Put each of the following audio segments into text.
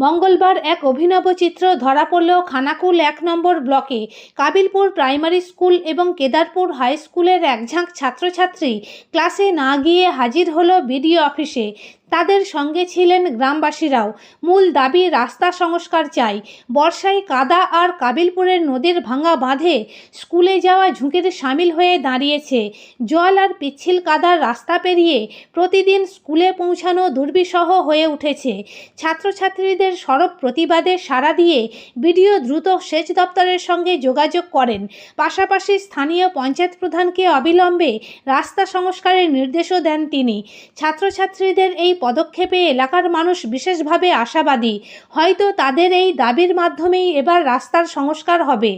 মঙ্গলবার এক অভিনব চিত্র ধরা পড়ল খানাকুল এক নম্বর ব্লকে। কাবিলপুর প্রাইমারি স্কুল এবং কেদারপুর হাই স্কুলের একঝাঁক ছাত্রছাত্রী ক্লাসে না গিয়ে হাজির হলো বিডিও অফিসে। তাদের সঙ্গে ছিলেন গ্রামবাসীরাও। মূল দাবি, রাস্তা সংস্কার চাই। বর্ষায় কাদা আর কাবিলপুরের নদীর ভাঙা বাঁধে স্কুলে যাওয়া ঝুঁকির সামিল হয়ে দাঁড়িয়েছে। জল আর পিচ্ছিল কাদার রাস্তা পেরিয়ে প্রতিদিন স্কুলে পৌঁছানো দুর্বিষহ হয়ে উঠেছে। ছাত্রছাত্রীদের সরব প্রতিবাদে সাড়া দিয়ে বিডিও দ্রুত সেচ দপ্তরের সঙ্গে যোগাযোগ করেন। পাশাপাশি স্থানীয় পঞ্চায়েত প্রধানকে অবিলম্বে রাস্তা সংস্কারের নির্দেশও দেন তিনি। ছাত্রছাত্রীদের এই পদক্ষেপে এলাকার মানুষ বিশেষভাবে আশাবাদী। হয়তো তাদের এই দাবির মাধ্যমেই এবার রাস্তার সংস্কার হবে।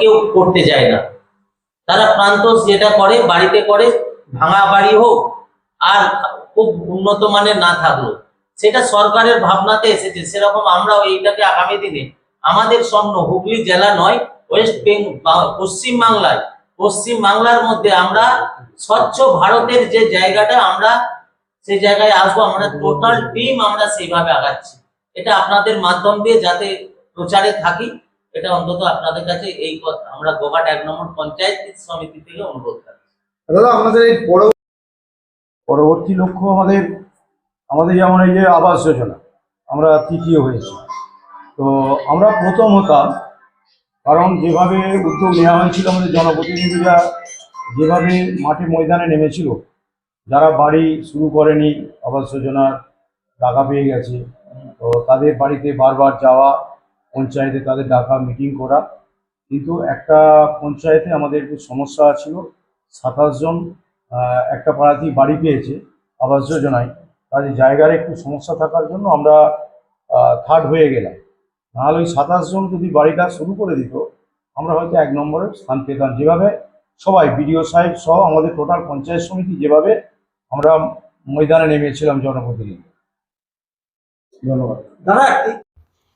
কেউ করতে যায় না। তারা প্রান্তস যেটা করে, বাড়িতে করে, ভাঙা বাড়ি হোক, আর খুব উন্নত মানের না থাকল। সেটা সরকারের ভাবনাতে এসেছে। সেরকম আমরাও এইটাকে আগামী দিনে, আমাদের স্বপ্ন হুগলি জেলা নয়, ওয়েস্ট বেঙ্গল পশ্চিম বাংলায়, পশ্চিম বাংলার মধ্যে আমরা স্বচ্ছ ভারতের যে জায়গাটা, আমরা সেই জায়গায় আসব, আমরা টোটাল টিম আমরা সেইভাবে আগাচ্ছি। এটা আপনাদের মাধ্যম দিয়ে যাতে প্রচারে থাকি। এটা অন্তত আপনাদের কাছে এই কথা আমরা গোঘাট এক নম্বর পঞ্চায়েত সমিতি থেকে অনুরোধ করি দাদা আমাদের এই পরবর্তী লক্ষ্য আমাদের আমাদের যেমন এই যে আবাস যোজনা আমরা তৃতীয় হয়েছি। তো আমরা প্রথম হতাম কারণ যেভাবে উদ্যোগ নেওয়া হয়েছিল আমাদের জনপ্রতিনিধিরা যেভাবে মাঠে ময়দানে নেমেছিল যারা বাড়ি শুরু করেনি আবাস যোজনার টাকা পেয়ে গেছে তো তাদের বাড়িতে বারবার যাওয়া পঞ্চায়েতে তাদের ডাকা মিটিং করা। কিন্তু একটা পঞ্চায়েতে আমাদের একটু সমস্যা ছিল। সাতাশ জন একটা পাড়াতেই বাড়ি পেয়েছে। আবাস যোজনায়। তাদের জায়গার একটু সমস্যা থাকার জন্য আমরা থার্ড হয়ে গেলাম। নাহলে ওই সাতাশ জন যদি বাড়িটা শুরু করে দিত, আমরা হয়তো এক নম্বরে স্থান পেতাম। যেভাবে সবাই, বিডিও সাহেব সহ আমাদের টোটাল পঞ্চায়েত সমিতি যেভাবে আমরা ময়দানে নেমেছিলাম জনপ্রতিনিধি। ধন্যবাদ। দাদা